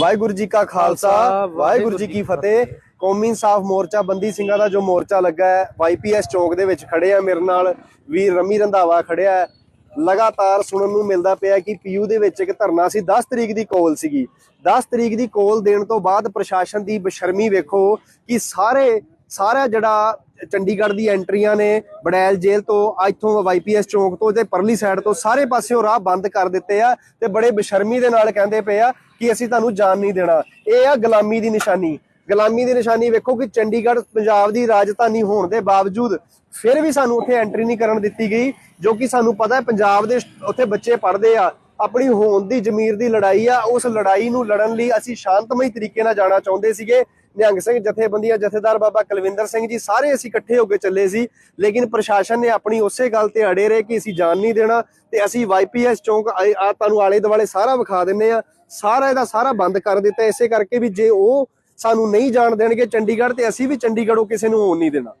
ਵਾਹਿਗੁਰੂ ਜੀ ਕਾ ਖਾਲਸਾ ਵਾਹਿਗੁਰੂ ਜੀ ਕੀ ਫਤਿਹ। ਕੌਮੀ ਇਨਸਾਫ ਮੋਰਚਾ ਬੰਦੀ ਸਿੰਘਾਂ ਦਾ ਜੋ ਮੋਰਚਾ ਲੱਗਾ ਹੈ ਵਾਈਪੀਐਸ ਚੌਕ ਦੇ ਵਿੱਚ ਖੜੇ ਆ ਮੇਰੇ ਨਾਲ ਵੀਰ ਰਮੀ ਰੰਧਾਵਾ ਖੜਿਆ ਹੈ। ਲਗਾਤਾਰ ਸੁਣਨ ਨੂੰ ਮਿਲਦਾ ਪਿਆ ਕਿ ਪੀਯੂ ਦੇ ਵਿੱਚ ਇੱਕ ਧਰਨਾ ਸੀ 10 ਤਰੀਕ ਦੀ ਕੋਲ ਸੀਗੀ। 10 ਤਰੀਕ ਦੀ ਕੋਲ ਦੇਣ ਤੋਂ ਬਾਅਦ ਪ੍ਰਸ਼ਾਸਨ ਦੀ ਬਸ਼ਰਮੀ ਵੇਖੋ ਕਿ ਸਾਰੇ ਸਾਰਾ ਜਿਹੜਾ ਚੰਡੀਗੜ੍ਹ ਦੀ ਐਂਟਰੀਆਂ ਨੇ ਬੜੈਲ ਜੇਲ੍ਹ ਤੋਂ ਇੱਥੋਂ ਵਾਈਪੀਐਸ ਚੌਂਕ ਤੋਂ ਤੇ ਪਰਲੀ ਸਾਈਡ ਤੋਂ ਸਾਰੇ ਪਾਸਿਓਂ ਰਾਹ ਬੰਦ ਕਰ ਦਿੱਤੇ ਆ ਤੇ ਬੜੇ ਬੇਸ਼ਰਮੀ ਦੇ ਨਾਲ ਕਹਿੰਦੇ ਪਏ ਆ ਕਿ ਅਸੀਂ ਤੁਹਾਨੂੰ ਜਾਣ ਨਹੀਂ ਦੇਣਾ। ਇਹ ਆ ਗੁਲਾਮੀ ਦੀ ਨਿਸ਼ਾਨੀ। ਗੁਲਾਮੀ ਦੀ ਨਿਸ਼ਾਨੀ ਵੇਖੋ ਕਿ ਚੰਡੀਗੜ੍ਹ ਪੰਜਾਬ ਦੀ ਰਾਜਧਾਨੀ ਹੋਣ ਦੇ ਬਾਵਜੂਦ ਫਿਰ ਵੀ ਸਾਨੂੰ ਉੱਥੇ ਐਂਟਰੀ ਨਹੀਂ ਕਰਨ ਦਿੱਤੀ ਗਈ, ਜੋ ਕਿ ਸਾਨੂੰ ਪਤਾ ਹੈ ਪੰਜਾਬ ਦੇ ਉੱਥੇ ਬੱਚੇ ਪੜ੍ਹਦੇ ਆ। ਆਪਣੀ ਹੋਣ ਦੀ ਜ਼ਮੀਰ ਦੀ ਲੜਾਈ ਆ, ਉਸ ਲੜਾਈ ਨੂੰ ਲੜਨ ਲਈ ਅਸੀਂ ਸ਼ਾਂਤਮਈ ਤਰੀਕੇ ਨਾਲ ਜਾਣਾ ਚਾਹੁੰਦੇ ਸੀਗੇ। ਨਿਹੰਗ ਸਿੰਘ ਜਥੇਬੰਦੀਆਂ ਜਥੇਦਾਰ ਬਾਬਾ ਕੁਲਵਿੰਦਰ ਸਿੰਘ ਜੀ ਸਾਰੇ ਅਸੀਂ ਇਕੱਠੇ ਹੋ ਕੇ ਚੱਲੇ ਸੀ ਲੇਕਿਨ ਪ੍ਰਸ਼ਾਸਨ ਨੇ ਆਪਣੀ ਉਸੇ ਗੱਲ ਤੇ ਅੜੇ ਰਹੇ ਕਿ ਅਸੀਂ ਜਾਣ ਨਹੀਂ ਦੇਣਾ ਤੇ ਅਸੀਂ ਵਾਈਪੀਐਸ ਚੌਂਕ ਆ ਤੁਹਾਨੂੰ ਆਲੇ ਦੁਆਲੇ ਸਾਰਾ ਵਿਖਾ ਦਿੰਨੇ ਆ। ਸਾਰਾ ਇਹਦਾ ਸਾਰਾ ਬੰਦ ਕਰ ਦਿੱਤਾ ਇਸੇ ਕਰਕੇ ਵੀ ਜੇ ਉਹ ਸਾਨੂੰ ਨਹੀਂ ਜਾਣ ਦੇਣਗੇ ਚੰਡੀਗੜ੍ਹ ਤੇ ਅਸੀਂ ਵੀ ਚੰਡੀਗੜ੍ਹੋਂ ਕਿਸੇ ਨੂੰ ਹੋਣ ਨਹੀਂ ਦੇਣਾ।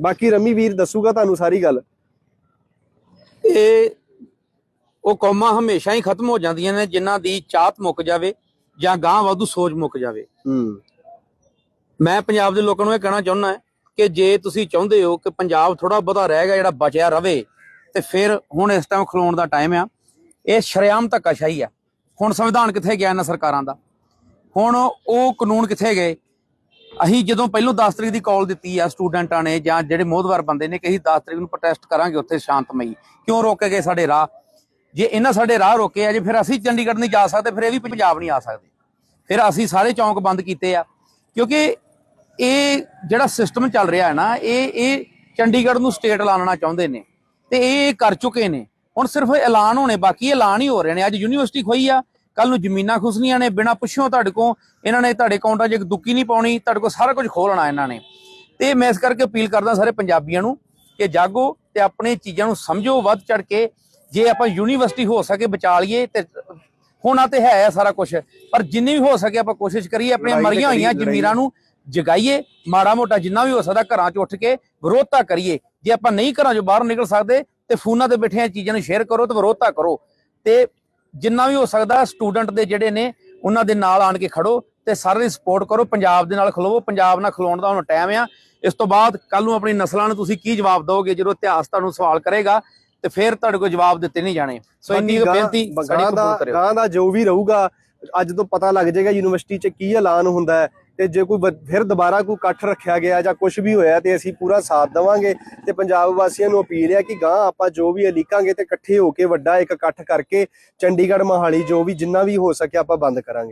ਬਾਕੀ ਰਮੀ ਵੀਰ ਦੱਸੂਗਾ ਤੁਹਾਨੂੰ ਸਾਰੀ ਗੱਲ। ਇਹ ਉਹ ਕੌਮਾਂ ਹਮੇਸ਼ਾ ਹੀ ਖਤਮ ਹੋ ਜਾਂਦੀਆਂ ਨੇ ਜਿਨ੍ਹਾਂ ਦੀ ਚਾਹਤ ਮੁੱਕ ਜਾਵੇ ਜਾਂ ਗਾਂ ਵਾਧੂ ਸੋਚ ਮੁੱਕ ਜਾਵੇ। ਹੂੰ। ਮੈਂ ਪੰਜਾਬ ਦੇ ਲੋਕਾਂ ਨੂੰ ਇਹ ਕਹਿਣਾ ਚਾਹੁੰਦਾ ਕਿ ਜੇ ਤੁਸੀਂ ਚਾਹੁੰਦੇ ਹੋ ਕਿ ਪੰਜਾਬ ਥੋੜਾ ਬਹੁਤਾ ਰਹਿ ਗਿਆ, ਜਿਹੜਾ ਬਚਿਆ ਰਵੇ, ਤੇ ਫਿਰ ਹੁਣ ਇਸ ਟਾਈਮ ਖਲੋਣ ਦਾ ਟਾਈਮ ਆ। ਇਹ ਸ਼ਰੇਆਮ ਧੱਕਾਸ਼ਾਹੀ ਆ। ਹੁਣ ਸੰਵਿਧਾਨ ਕਿੱਥੇ ਗਿਆ ਇਹਨਾਂ ਸਰਕਾਰਾਂ ਦਾ? ਹੁਣ ਉਹ ਕਾਨੂੰਨ ਕਿੱਥੇ ਗਏ? ਅਸੀਂ ਜਦੋਂ ਪਹਿਲੋਂ 10 ਤਰੀਕ ਦੀ ਕਾਲ ਦਿੱਤੀ ਆ ਸਟੂਡੈਂਟਾਂ ਨੇ ਜਾਂ ਜਿਹੜੇ ਮੋਹਦਵਾਰ ਬੰਦੇ ਨੇ ਕਿ ਅਸੀਂ 10 ਤਰੀਕ ਨੂੰ ਪ੍ਰੋਟੈਸਟ ਕਰਾਂਗੇ ਉੱਥੇ ਸ਼ਾਂਤਮਈ। ਕਿਉਂ ਰੋਕੇ ਗਏ ਸਾਡੇ ਰਾਹ? ਜੇ ਇਹਨਾਂ ਸਾਡੇ ਰਾਹ ਰੋਕੇ ਆ, ਜੇ ਫਿਰ ਅਸੀਂ ਚੰਡੀਗੜ੍ਹ ਨਹੀਂ ਜਾ ਸਕਦੇ, ਫਿਰ ਇਹ ਵੀ ਪੰਜਾਬ ਨਹੀਂ ਆ ਸਕਦੇ। ਫਿਰ ਅਸੀਂ ਸਾਰੇ ਚੌਂਕ ਬੰਦ ਕੀਤੇ ਆ। ਕਿਉਂਕਿ ਇਹ ਜਿਹੜਾ ਸਿਸਟਮ ਚੱਲ ਰਿਹਾ ਹੈ ਨਾ ਇਹ ਇਹ ਚੰਡੀਗੜ੍ਹ ਨੂੰ ਸਟੇਟ ਲਾਣਾ ਚਾਹੁੰਦੇ ਨੇ ਤੇ ਇਹ ਕਰ ਚੁੱਕੇ ਨੇ। ਹੁਣ ਸਿਰਫ ਐਲਾਨ ਹੋਣੇ ਬਾਕੀ ਐਲਾਨ ਹੀ ਹੋ ਰਹੇ ਨੇ। ਅੱਜ ਯੂਨੀਵਰਸਿਟੀ ਖੋਈ ਆ ਕੱਲ ਨੂੰ ਜ਼ਮੀਨਾਂ ਖੁਸਨੀਆਂ ਨੇ ਬਿਨਾਂ ਪੁੱਛਿਓ ਤੁਹਾਡੇ ਕੋਲ ਇਹਨਾਂ ਨੇ ਤੁਹਾਡੇ ਅਕਾਊਂਟਾਂ 'ਚ ਇੱਕ ਦੁੱਕੀ ਨਹੀਂ ਪਾਉਣੀ ਤੁਹਾਡੇ ਕੋਲ ਸਾਰਾ ਕੁਝ ਖੋਲਣਾ ਇਹਨਾਂ ਨੇ। ਤੇ ਮੈਂ ਇਸ ਕਰਕੇ ਅਪੀਲ ਕਰਦਾ ਸਾਰੇ ਪੰਜਾਬੀਆਂ ਨੂੰ ਕਿ ਜਾਗੋ ਤੇ ਆਪਣੇ ਚੀਜ਼ਾਂ ਨੂੰ ਸਮਝੋ ਵੱਧ ਚੜ ਕੇ। ਜੇ ਆਪਾਂ ਯੂਨੀਵਰਸਿਟੀ ਹੋ ਸਕੇ ਬਚਾ ਲਈਏ ਤੇ ਹੋਣਾ ਤੇ ਹੈ ਸਾਰਾ ਕੁਝ ਪਰ ਜਿੰਨੀ ਵੀ ਹੋ ਸਕੇ ਆਪਾਂ ਕੋਸ਼ਿਸ਼ ਕਰੀਏ ਆਪਣੀਆਂ ਮਰੀਆਂ ਹੋਈਆਂ ਜ਼ਮੀਰਾਂ ਨੂੰ ਜਗਾਈਏ ਮਾੜਾ ਮੋਟਾ ਜਿੰਨਾ ਵੀ ਹੋ ਸਕਦਾ ਘਰਾਂ 'ਚ ਉੱਠ ਕੇ ਵਿਰੋਧਤਾ ਕਰੀਏ। ਜੇ ਆਪਾਂ ਨਹੀਂ ਘਰਾਂ 'ਚੋਂ ਬਾਹਰ ਨਿਕਲ ਸਕਦੇ ਤੇ ਫੋਨਾਂ ਤੇ ਬੈਠੀਆਂ ਚੀਜ਼ਾਂ ਨੂੰ ਸ਼ੇਅਰ ਕਰੋ ਤੇ ਵਿਰੋਧਤਾ ਕਰੋ। ਤੇ ਜਿੰਨਾ ਵੀ ਹੋ ਸਕਦਾ ਸਟੂਡੈਂਟ ਦੇ ਜਿਹੜੇ ਨੇ ਉਹਨਾਂ ਦੇ ਨਾਲ ਆਣ ਕੇ ਖੜੋ ਤੇ ਸਾਰੇ ਦੀ ਸਪੋਰਟ ਕਰੋ ਪੰਜਾਬ ਦੇ ਨਾਲ ਖਲੋਵੋ ਪੰਜਾਬ ਨਾਲ ਖਲੋਣ ਦਾ ਹੁਣ ਟਾਈਮ ਆ। ਇਸ ਤੋਂ ਬਾਅਦ ਕੱਲ ਨੂੰ ਆਪਣੀ ਨਸਲਾਂ ਨੂੰ ਤੁਸੀਂ ਕੀ ਜਵਾਬ ਦਿਓਗੇ ਜਦੋਂ ਇਤਿਹਾਸ ਤੁਹਾਨੂੰ ਸਵਾਲ ਕਰੇਗਾ ਤੇ ਫਿਰ ਤੁਹਾਡੇ ਕੋਲ ਜਵਾਬ ਦਿੱਤੇ ਨਹੀਂ ਜਾਣੇ। ਸੋ ਇੰਨੀ ਬੇਨਤੀ ਸਾਡੀ ਕਬੂਲ ਕਰਿਓ। ਗਾਂ ਦਾ ਜੋ ਵੀ ਰਹੂਗਾ ਅੱਜ ਤੋਂ ਪਤਾ ਲੱਗ ਜਾਏਗਾ ਯੂਨੀਵਰਸਿਟੀ 'ਚ ਕੀ ਐਲਾਨ ਹੁੰਦਾ ਹੈ। ਤੇ ਜੇ ਕੋਈ ਫਿਰ ਦੁਬਾਰਾ ਕੋਈ ਇਕੱਠ ਰੱਖਿਆ ਗਿਆ ਜਾਂ ਕੁਝ ਵੀ ਹੋਇਆ ਤੇ ਅਸੀਂ ਪੂਰਾ ਸਾਥ ਦੇਵਾਂਗੇ ਤੇ ਪੰਜਾਬ ਵਾਸੀਆਂ ਨੂੰ ਅਪੀਲ ਹੈ ਕਿ ਗਾਂ ਆਪਾਂ ਜੋ ਵੀ ਅਲੀਕਾਂਗੇ ਲਿਖਾਂਗੇ ਤੇ ਇਕੱਠੇ ਹੋ ਕੇ ਵੱਡਾ ਇੱਕ ਇਕੱਠ ਕਰਕੇ ਚੰਡੀਗੜ੍ਹ ਮਹਾਲੀ ਜੋ ਵੀ ਜਿੰਨਾ ਵੀ ਹੋ ਸਕਿਆ ਆਪਾਂ ਬੰਦ ਕਰਾਂਗੇ।